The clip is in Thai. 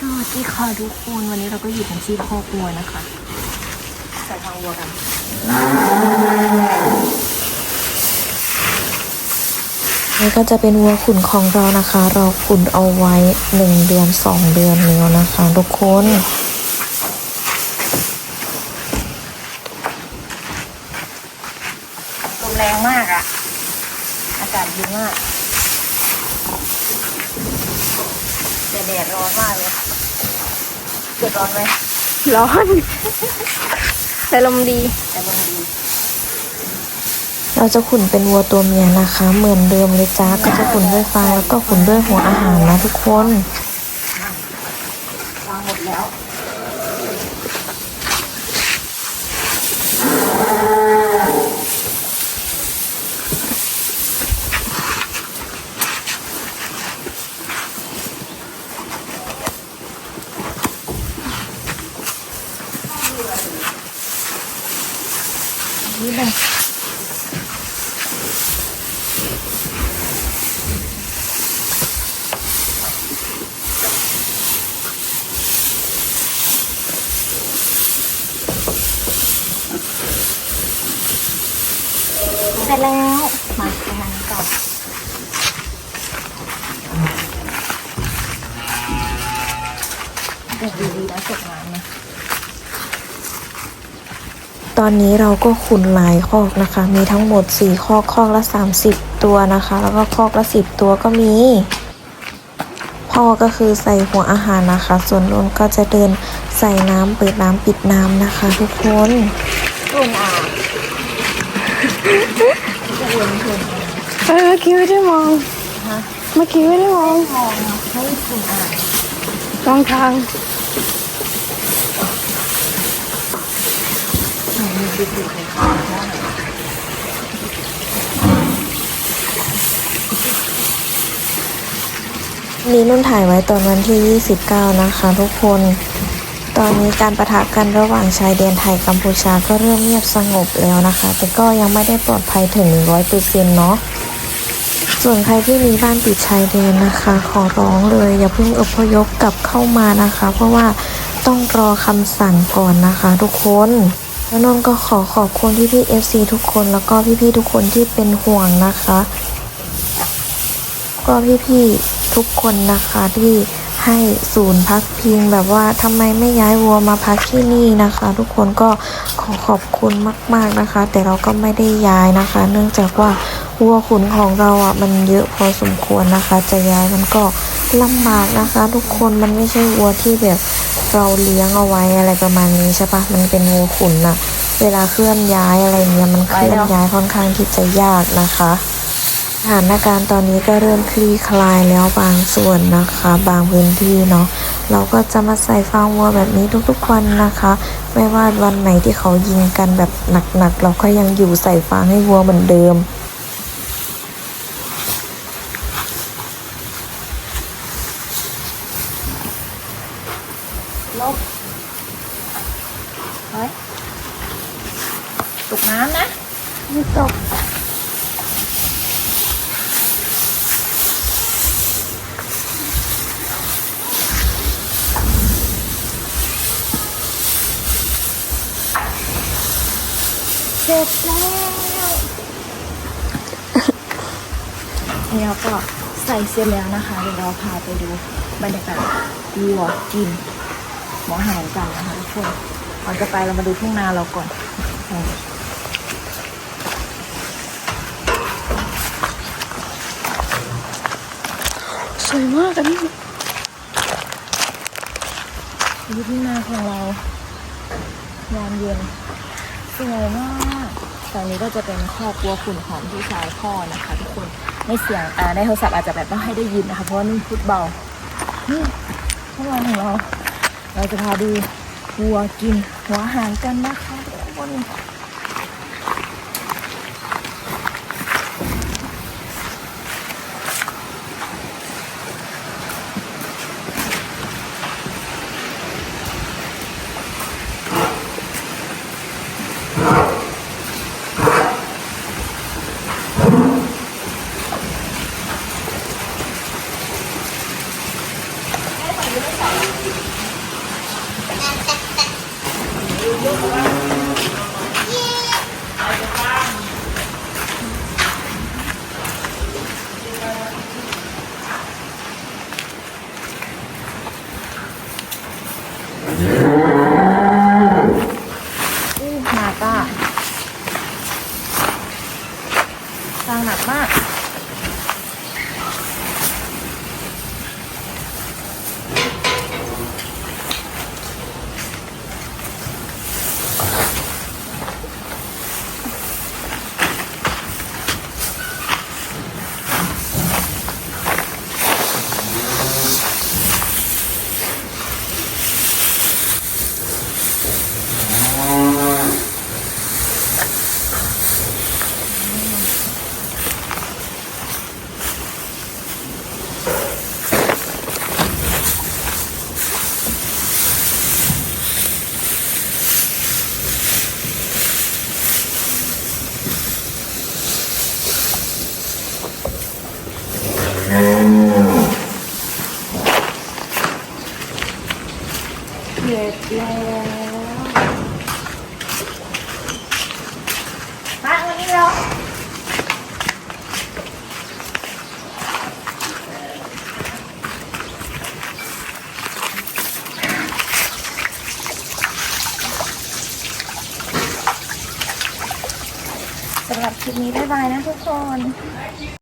สวัสดีค่ะทุกคนวันนี้เราก็อยู่กันที่คอกวัวนะคะใส่ทางวัวกันนี่ก็จะเป็นวัวขุนของเรานะคะ เราขุนเอาไว้หนึ่งเดือนสองเดือนแล้วนะคะ ทุกคนลมแรงมากอะอากาศดีมาก แต่แดดร้อนมากเลยเกิดร้อนไหมร้อน แต่ลมดี แต่ลมดี เราจะขุนเป็นวัวตัวเมียนะคะ เหมือนเดิมเลยจ้าก็จะขุนด้วยฟางแล้วก็ขุนด้วยหัวอาหารนะทุกคน วางหมดแล้ว นี่เลยเสร็จแล้ว มาไปทางนี้ก่อนด็กดีๆแล้วเสร็จงานนะ ตอนนี้เราก็ขุนหลายคอกนะคะ มีทั้งหมดสี่คอกคอกละ 30 ตัวนะคะ แล้วก็คอกละสิบตัวก็มี พ่อก็คือใส่หัวอาหารนะคะ ส่วนนนก็จะเดินใส่น้ำเปิดน้ำปิดน้ำนะคะ ทุกคนตุนอะเออเมื่อกี้ไม่ได้มองฮะเมื่อกี้ไม่ได้มองมองให้ตุนอะมองทาง นี่นุ่นถ่ายไว้ตอนวันที่ 29 นะคะทุกคน ตอนนี้การประทะกันระหว่างชายแดนไทยกัมพูชาก็เริ่มเงียบสงบแล้วนะคะ แต่ก็ยังไม่ได้ปลอดภัยถึง 100%เนาะ ส่วนใครที่มีบ้านติดชายแดนนะคะ ขอร้องเลยอย่าเพิ่งอพยพกลับเข้ามานะคะ เพราะว่าต้องรอคำสั่งก่อนนะคะทุกคน แล้วนนท์ก็ขอขอบคุณพี่พี่ๆ FC ทุกคนแล้วก็พี่พี่ทุกคนที่เป็นห่วงนะคะ ก็พี่ๆทุกคนนะคะที่ให้ศูนย์พักพิงแบบว่าทำไมไม่ย้ายวัวมาพักที่นี่นะคะ ทุกคนก็ขอขอบคุณมาก ๆนะคะ แต่เราก็ไม่ได้ย้ายนะคะ เนื่องจากว่าวัวขุนของเราอะมันเยอะพอสมควรนะคะ จะย้ายมันก็ลำบากนะคะ ทุกคนมันไม่ใช่วัวที่แบบ เราเลี้ยงเอาไว้อะไรประมาณนี้ใช่ปะมันเป็นวัวขุนน่ะเวลาเคลื่อนย้ายอะไรเงี้ยมันเคลื่อนย้ายค่อนข้างที่จะยากนะคะสถานการณ์ตอนนี้ก็เริ่มคลี่คลายแล้วบางส่วนนะคะ บางพื้นที่เนาะเราก็จะมาใส่ฟางวัวแบบนี้ทุกๆวันนะคะ ไม่ว่าวันไหนที่เขายิงกันแบบหนักๆเราก็ยังอยู่ใส่ฟางให้วัวเหมือนเดิม เฮ้ยตกน้ำนะไม่ตกเสร็จแล้วนี่เราก็ใส่เสร็จแล้วนะคะ เดี๋ยวเราพาไปดูบรรยากาศวัวกินหมออาหารกันนะคะทุกคน ก่อนจะไปเรามาดูทุ่งนาเราก่อนสวยมากอันนี้ดูทุ่งนาของเรายามเย็นสวยมากตอนนี้ก็จะเป็นครอบครัวขุนหอมที่ชายพ่อนะคะทุกคนในเสียงอในโทรศัพท์อาจจะแบบไม่ให้ได้ยินนะคะเพราะว่านุ่พูดเบานี่องนอนของเรา เราจะพาดู วัวกินหัวหางกันนะคะทุกคน เด็ดแล้วมาวันนี้เราสำหรับคลิปนี้บ๊ายบายนะทุกคน